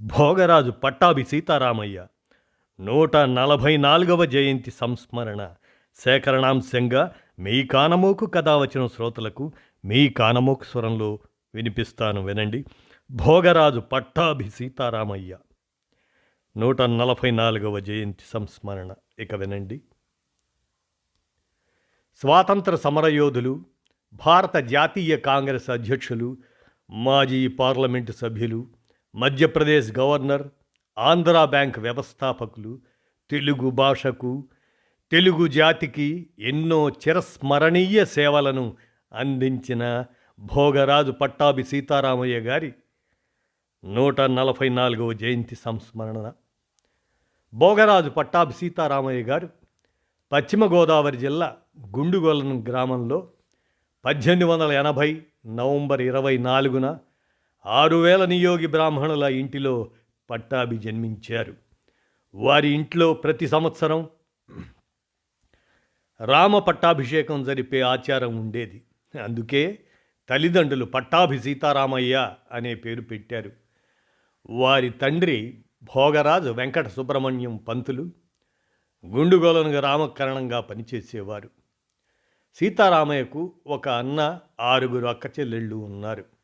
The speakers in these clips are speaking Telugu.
భోగరాజు పట్టాభి సీతారామయ్య. నూట నలభై నాలుగవ జయంతి సంస్మరణ. సేకరణాంశంగా మీ కానమోకు కథ వచ్చిన శ్రోతలకు మీ కానమోకు స్వరంలో వినిపిస్తాను వినండి. భోగరాజు పట్టాభి సీతారామయ్య. నూట నలభై నాలుగవ జయంతి సంస్మరణ. ఇక వినండి. స్వాతంత్ర సమరయోధులు భారత జాతీయ కాంగ్రెస్ అధ్యక్షులు మాజీ పార్లమెంటు సభ్యులు మధ్యప్రదేశ్ గవర్నర్ ఆంధ్రా బ్యాంక్ వ్యవస్థాపకులు తెలుగు భాషకు తెలుగు జాతికి ఎన్నో చిరస్మరణీయ సేవలను అందించిన భోగరాజు పట్టాభి సీతారామయ్య గారి నూట నలభై నాలుగవ జయంతి సంస్మరణ. భోగరాజు పట్టాభి సీతారామయ్య గారు పశ్చిమ గోదావరి జిల్లా గుండుగొలను గ్రామంలో పద్దెనిమిది వందల ఎనభై నవంబర్ ఇరవై నాలుగున ఆరు వేల నియోగి బ్రాహ్మణుల ఇంటిలో పట్టాభి జన్మించారు. వారి ఇంట్లో ప్రతి సంవత్సరం రామ పట్టాభిషేకం జరిపే ఆచారం ఉండేది. అందుకే తల్లిదండ్రులు పట్టాభి సీతారామయ్య అనే పేరు పెట్టారు. వారి తండ్రి భోగరాజు వెంకట సుబ్రహ్మణ్యం పంతులు గుండుగోలనుగా రామకరణంగా పనిచేసేవారు. సీతారామయ్యకు ఒక అన్న ఆరుగురు అక్క చెల్లెళ్ళు ఉన్నారు.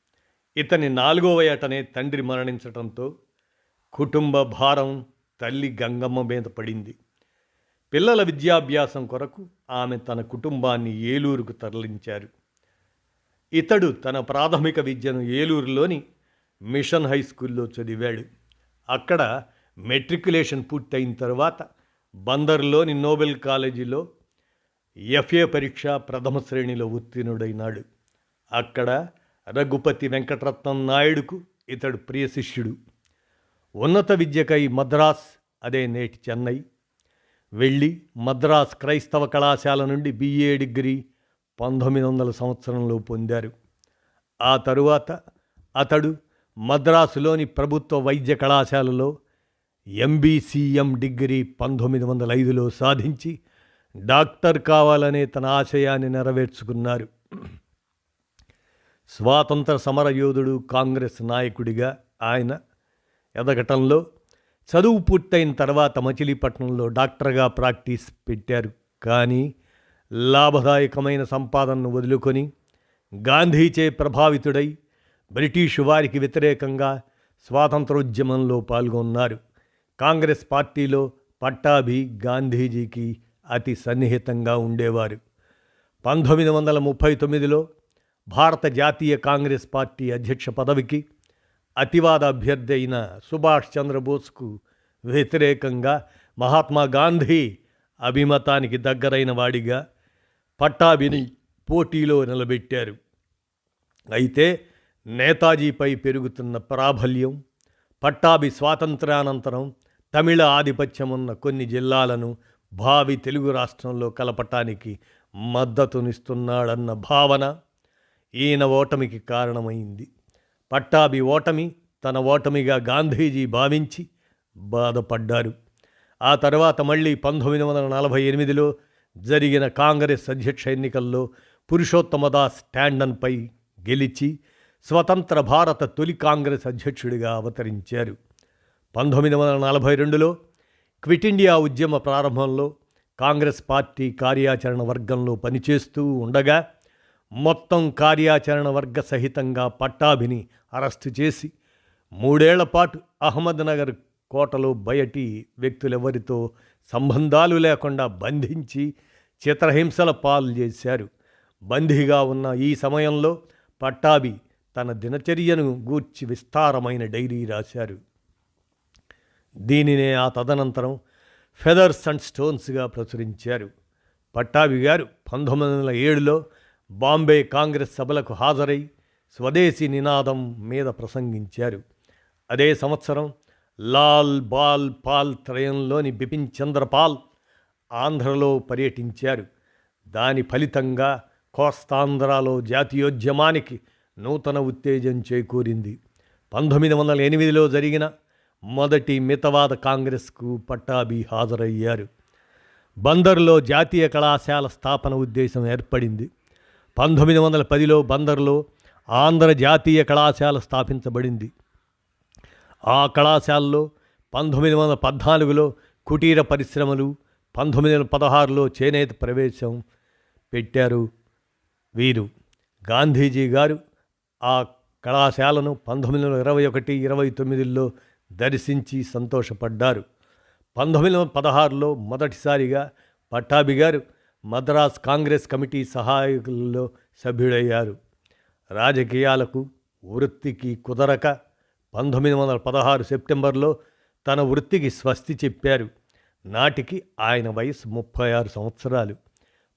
ఇతని నాలుగవ ఏటనే తండ్రి మరణించటంతో కుటుంబ భారం తల్లి గంగమ్మ మీద పడింది. పిల్లల విద్యాభ్యాసం కొరకు ఆమె తన కుటుంబాన్ని ఏలూరుకు తరలించారు. ఇతడు తన ప్రాథమిక విద్యను ఏలూరులోని మిషన్ హై స్కూల్లో చదివాడు. అక్కడ మెట్రికులేషన్ పూర్తయిన తర్వాత బందర్లోని నోబెల్ కాలేజీలో ఎఫ్ఏ పరీక్ష ప్రథమ శ్రేణిలో ఉత్తీర్ణుడైనాడు. అక్కడ రఘుపతి వెంకటరత్నం నాయుడుకు ఇతడు ప్రియ శిష్యుడు. ఉన్నత విద్యకై మద్రాస్ అదే నేటి చెన్నై. వెళ్ళి మద్రాస్ క్రైస్తవ కళాశాల నుండి బిఏ డిగ్రీ పంతొమ్మిది వందల సంవత్సరంలో పొందారు. ఆ తరువాత అతడు మద్రాసులోని ప్రభుత్వ వైద్య కళాశాలలో ఎంబీసీఎం డిగ్రీ పంతొమ్మిది వందల ఐదులో సాధించి డాక్టర్ కావాలనే తన ఆశయాన్ని నెరవేర్చుకున్నారు. స్వాతంత్ర సమరయోధుడు కాంగ్రెస్ నాయకుడిగా ఆయన ఎదగటంలో చదువు పూర్తయిన తర్వాత మచిలీపట్నంలో డాక్టర్గా ప్రాక్టీస్ పెట్టారు. కానీ లాభదాయకమైన సంపాదనను వదులుకొని గాంధీచే ప్రభావితుడై బ్రిటిష్ వారికి వ్యతిరేకంగా స్వాతంత్రోద్యమంలో పాల్గొన్నారు. కాంగ్రెస్ పార్టీలో పట్టాభి గాంధీజీకి అతి సన్నిహితంగా ఉండేవారు. పంతొమ్మిది వందల ముప్పై తొమ్మిదిలో భారత జాతీయ కాంగ్రెస్ పార్టీ అధ్యక్ష పదవికి అతివాద అభ్యర్థి అయిన సుభాష్ చంద్రబోస్కు వ్యతిరేకంగా మహాత్మా గాంధీ అభిమతానికి దగ్గరైన వాడిగా పట్టాభిని పోటీలో నిలబెట్టారు. అయితే నేతాజీపై పెరుగుతున్న ప్రాబల్యం పట్టాభి స్వాతంత్ర్యానంతరం తమిళ ఆధిపత్యం ఉన్న కొన్ని జిల్లాలను భావి తెలుగు రాష్ట్రంలో కలపటానికి మద్దతునిస్తున్నాడన్న భావన ఈయన ఓటమికి కారణమైంది. పట్టాభి ఓటమి తన ఓటమిగా గాంధీజీ భావించి బాధపడ్డారు. ఆ తర్వాత మళ్ళీ పంతొమ్మిది వందల నలభై ఎనిమిదిలో జరిగిన కాంగ్రెస్ అధ్యక్ష ఎన్నికల్లో పురుషోత్తమదాస్ ట్యాండన్పై గెలిచి స్వతంత్ర భారత తొలి కాంగ్రెస్ అధ్యక్షుడిగా అవతరించారు. పంతొమ్మిది వందల నలభై రెండులో క్విట్ ఇండియా ఉద్యమ ప్రారంభంలో కాంగ్రెస్ పార్టీ కార్యాచరణ వర్గంలో పనిచేస్తూ ఉండగా మొత్తం కార్యాచరణ వర్గ సహితంగా పట్టాభిని అరెస్టు చేసి మూడేళ్ళ పాటు అహ్మద్నగర్ కోటలో బయటి వ్యక్తులెవరితో సంబంధాలు లేకుండా బంధించి చిత్రహింసల పాలు చేశారు. బందీగా ఉన్న ఈ సమయంలో పట్టాభి తన దినచర్యను గూర్చి విస్తారమైన డైరీ రాశారు. దీనినే ఆ తదనంతరం ఫెదర్స్ అండ్ స్టోన్స్గా ప్రచురించారు. పట్టాభి గారు పంతొమ్మిది వందల ఏడులో బాంబే కాంగ్రెస్ సభలకు హాజరై స్వదేశీ నినాదం మీద ప్రసంగించారు. అదే సంవత్సరం లాల్ బాల్ పాల్ త్రయంలోని బిపిన్ చంద్రపాల్ ఆంధ్రలో పర్యటించారు. దాని ఫలితంగా కోస్తాంధ్రలో జాతీయోద్యమానికి నూతన ఉత్తేజం చేకూరింది. పంతొమ్మిది వందల ఎనిమిదిలో జరిగిన మొదటి మితవాద కాంగ్రెస్కు పట్టాభి హాజరయ్యారు. బందర్లో జాతీయ కళాశాల స్థాపన ఉద్దేశం ఏర్పడింది. పంతొమ్మిది వందల పదిలో బందర్లో ఆంధ్ర జాతీయ కళాశాల స్థాపించబడింది. ఆ కళాశాలలో పంతొమ్మిది వందల పద్నాలుగులో కుటీర పరిశ్రమలు పంతొమ్మిది వందల పదహారులో చేనేత ప్రవేశం పెట్టారు వీరు. గాంధీజీ గారు ఆ కళాశాలను పంతొమ్మిది వందల ఇరవై ఒకటి ఇరవై తొమ్మిదిలో దర్శించి సంతోషపడ్డారు. పంతొమ్మిది వందల పదహారులో మొదటిసారిగా పట్టాభి గారు మద్రాస్ కాంగ్రెస్ కమిటీ సహాయకులలో సభ్యుడయ్యారు. రాజకీయాలకు వృత్తికి కుదరక పంతొమ్మిది వందల పదహారు సెప్టెంబర్లో తన వృత్తికి స్వస్తి చెప్పారు. నాటికి ఆయన వయసు ముప్పై ఆరు సంవత్సరాలు.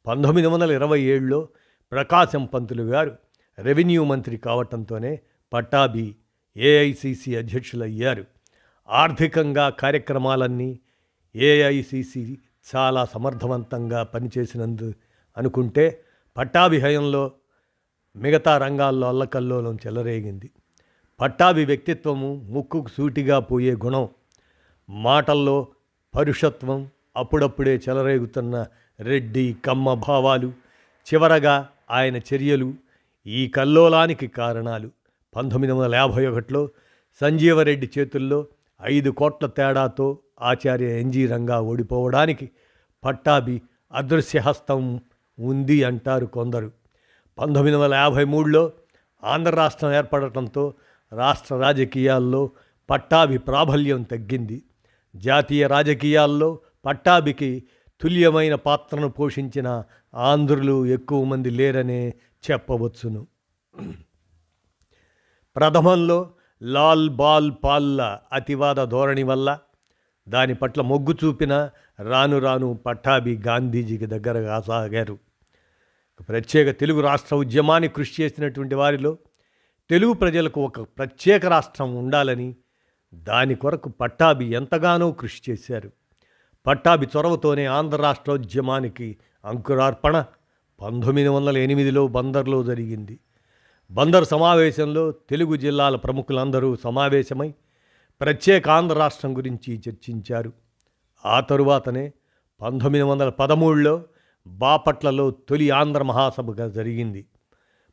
పంతొమ్మిది వందల ఇరవై ఏడులో ప్రకాశం పంతులు గారు రెవెన్యూ మంత్రి కావటంతోనే పట్టాభి ఏఐసిసి అధ్యక్షులయ్యారు. ఆర్థికంగా కార్యక్రమాలన్నీ ఏఐసిసి చాలా సమర్థవంతంగా పనిచేసినందు అనుకుంటే పట్టాభి హయంలో మిగతా రంగాల్లో అల్లకల్లోలం చెలరేగింది. పట్టాభి వ్యక్తిత్వము ముక్కుకు సూటిగా పోయే గుణం మాటల్లో పరుషత్వం అప్పుడప్పుడే చెలరేగుతున్న రెడ్డి కమ్మ భావాలు చివరగా ఆయన చర్యలు ఈ కల్లోలానికి కారణాలు. పంతొమ్మిది వందల యాభై ఒకటిలో సంజీవరెడ్డి చేతుల్లో ఐదు కోట్ల తేడాతో ఆచార్య ఎన్జీ రంగా ఓడిపోవడానికి పట్టాభి అదృశ్యహస్తం ఉంది అంటారు కొందరు. పంతొమ్మిది వందల యాభై మూడులో ఆంధ్ర రాష్ట్రం ఏర్పడటంతో రాష్ట్ర రాజకీయాల్లో పట్టాభి ప్రాబల్యం తగ్గింది. జాతీయ రాజకీయాల్లో పట్టాభికి తుల్యమైన పాత్రను పోషించిన ఆంధ్రులు ఎక్కువ మంది లేరనే చెప్పవచ్చును. ప్రథమంలో లాల్ బాల్ పాల్ల అతివాద ధోరణి వల్ల దాని పట్ల మొగ్గు చూపిన రాను రాను పట్టాభి గాంధీజీకి దగ్గరగా సాగారు. ప్రత్యేక తెలుగు రాష్ట్ర ఉద్యమాన్ని కృషి చేసినటువంటి వారిలో తెలుగు ప్రజలకు ఒక ప్రత్యేక రాష్ట్రం ఉండాలని దాని కొరకు పట్టాభి ఎంతగానో కృషి చేశారు. పట్టాభి చొరవతోనే ఆంధ్ర రాష్ట్రోద్యమానికి అంకురార్పణ పంతొమ్మిది వందల ఎనిమిదిలో బందర్లో జరిగింది. బందర్ సమావేశంలో తెలుగు జిల్లాల ప్రముఖులందరూ సమావేశమై ప్రత్యేక ఆంధ్ర రాష్ట్రం గురించి చర్చించారు. ఆ తరువాతనే పంతొమ్మిది వందల పదమూడులో బాపట్లలో తొలి ఆంధ్ర మహాసభగా జరిగింది.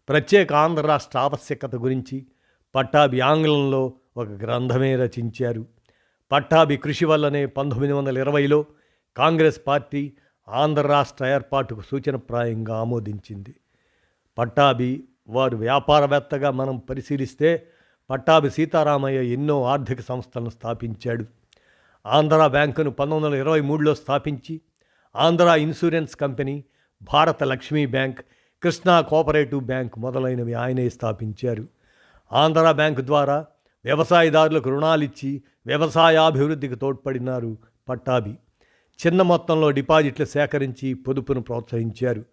ప్రత్యేక ఆంధ్ర రాష్ట్ర ఆవశ్యకత గురించి పట్టాభి ఆంగ్లంలో ఒక గ్రంథమే రచించారు. పట్టాభి కృషి వల్లనే పంతొమ్మిది వందల ఇరవైలో కాంగ్రెస్ పార్టీ ఆంధ్ర రాష్ట్ర ఏర్పాటుకు సూచనప్రాయంగా ఆమోదించింది. పట్టాభి వారు వ్యాపారవేత్తగా మనం పరిశీలిస్తే పట్టాభి సీతారామయ్య ఎన్నో ఆర్థిక సంస్థలను స్థాపించాడు. ఆంధ్ర బ్యాంకును పంతొమ్మిది వందల ఇరవై మూడులో స్థాపించి Andhra insurance company Bharat Lakshmi bank Krishna cooperative bank మొదలైనవి ఆయనే స్థాపించారు. ఆంధ్ర బ్యాంకు ద్వారా వ్యవసాయదారులకు రుణాలిచ్చి వ్యవసాయాభివృద్ధికి తోడ్పడినారు పట్టాభి. చిన్న మొత్తంలో డిపాజిట్లు సేకరించి పొదుపును ప్రోత్సహించారు.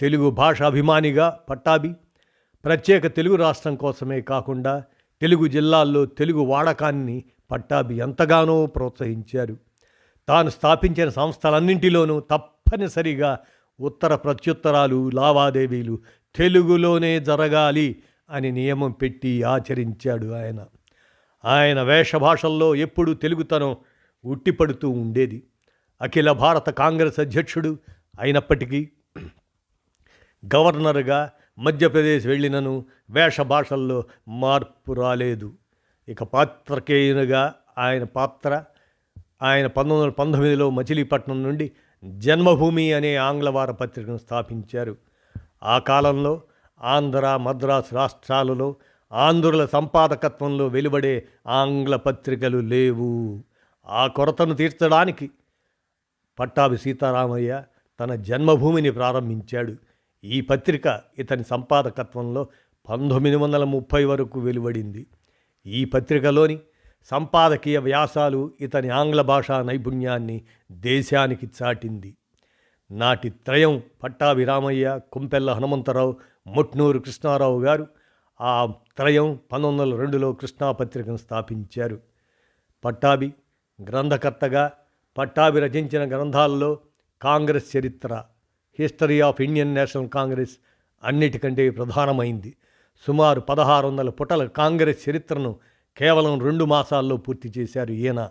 తెలుగు భాష అభిమానిగా పట్టాభి ప్రత్యేక తెలుగు రాష్ట్రం కోసమే కాకుండా తెలుగు జిల్లాల్లో తెలుగు వాడకాన్ని పట్టాభి ఎంతగానో ప్రోత్సహించారు. తాను స్థాపించిన సంస్థలన్నింటిలోనూ తప్పనిసరిగా ఉత్తర ప్రత్యుత్తరాలు లావాదేవీలు తెలుగులోనే జరగాలి అని నియమం పెట్టి ఆచరించాడు ఆయన. ఆయన వేషభాషల్లో ఎప్పుడూ తెలుగుతనం ఉట్టిపడుతూ ఉండేది. అఖిల భారత కాంగ్రెస్ అధ్యక్షుడు అయినప్పటికీ గవర్నర్గా మధ్యప్రదేశ్ వెళ్ళినను వేషభాషల్లో మార్పు రాలేదు. ఇక పాత్రకేయునిగా ఆయన పాత్ర ఆయన పంతొమ్మిది వందల పంతొమ్మిదిలో మచిలీపట్నం నుండి జన్మభూమి అనే ఆంగ్ల వార పత్రికను స్థాపించారు. ఆ కాలంలో ఆంధ్ర మద్రాసు రాష్ట్రాలలో ఆంధ్రుల సంపాదకత్వంలో వెలువడే ఆంగ్ల పత్రికలు లేవు. ఆ కొరతను తీర్చడానికి పట్టాభి సీతారామయ్య తన జన్మభూమిని ప్రారంభించాడు. ఈ పత్రిక ఇతని సంపాదకత్వంలో పంతొమ్మిది వందల ముప్పై వరకు వెలువడింది. ఈ పత్రికలోని సంపాదకీయ వ్యాసాలు ఇతని ఆంగ్ల భాషా నైపుణ్యాన్ని దేశానికి చాటింది. నాటి త్రయం పట్టాభి రామయ్య కుంపెల్ల హనుమంతరావు ముట్నూరు కృష్ణారావు గారు ఆ త్రయం పంతొమ్మిది వందల రెండులో కృష్ణా పత్రికను స్థాపించారు. పట్టాభి గ్రంథకర్తగా పట్టాభి రచించిన గ్రంథాల్లో కాంగ్రెస్ చరిత్ర history of Indian National Congress అన్నిటికంటే ప్రధానమైంది. సుమారు పదహారు వందల పుటల కాంగ్రెస్ చరిత్రను కేవలం రెండు మాసాల్లో పూర్తి చేశారు ఈయన.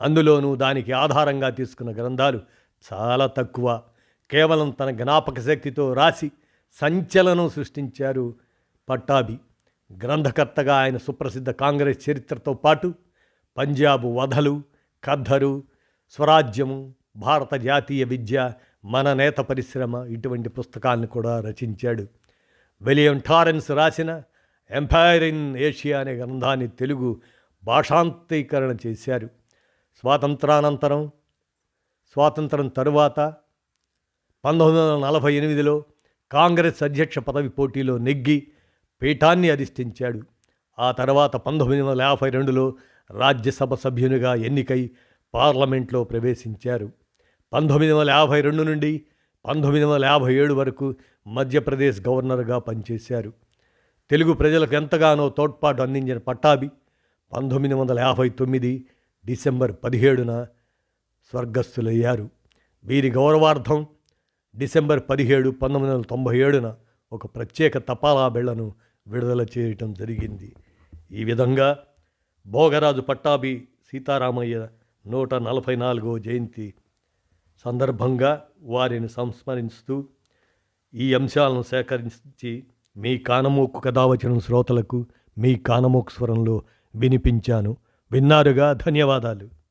అందులోనూ దానికి ఆధారంగా తీసుకున్న గ్రంథాలు చాలా తక్కువ. కేవలం తన జ్ఞాపక శక్తితో రాసి సంచలనం సృష్టించారు పట్టాభి. గ్రంథకర్తగా ఆయన సుప్రసిద్ధ కాంగ్రెస్ చరిత్రతో పాటు పంజాబు వధలు ఖద్దరు స్వరాజ్యము భారత జాతీయ విద్య మన నేత పరిశ్రమ ఇటువంటి పుస్తకాలను కూడా రచించాడు. విలియం టారెన్స్ రాసిన ఎంపైర్ ఇన్ ఏషియా అనే గ్రంథాన్ని తెలుగు భాషాంతీకరణ చేశారు. స్వాతంత్రానంతరం స్వాతంత్రం తరువాత పంతొమ్మిది వందల నలభై ఎనిమిదిలో కాంగ్రెస్ అధ్యక్ష పదవి పోటీలో నెగ్గి పీఠాన్ని అధిష్ఠించాడు. ఆ తర్వాత పంతొమ్మిది వందల యాభై రెండులో రాజ్యసభ సభ్యునిగా ఎన్నికై పార్లమెంట్లో ప్రవేశించారు. పంతొమ్మిది వందల యాభై రెండు నుండి పంతొమ్మిది వందల యాభై ఏడు వరకు మధ్యప్రదేశ్ గవర్నర్గా పనిచేశారు. తెలుగు ప్రజలకు ఎంతగానో తోడ్పాటు అందించిన పట్టాభి పంతొమ్మిది వందల యాభై తొమ్మిది డిసెంబర్ పదిహేడున స్వర్గస్థులయ్యారు. వీరి గౌరవార్థం డిసెంబర్ పదిహేడు పంతొమ్మిది వందల తొంభై ఏడున ఒక ప్రత్యేక తపాలా బిళ్ళను విడుదల చేయటం జరిగింది. ఈ విధంగా భోగరాజు పట్టాభి సీతారామయ్య నూట నలభై నాలుగో జయంతి సందర్భంగా వారిని సంస్మరిస్తూ ఈ అంశాలను సేకరించి మీ కానమోకు కథావచనం వచ్చిన శ్రోతలకు మీ కానమోకు స్వరంలో వినిపించాను. విన్నారుగా? ధన్యవాదాలు.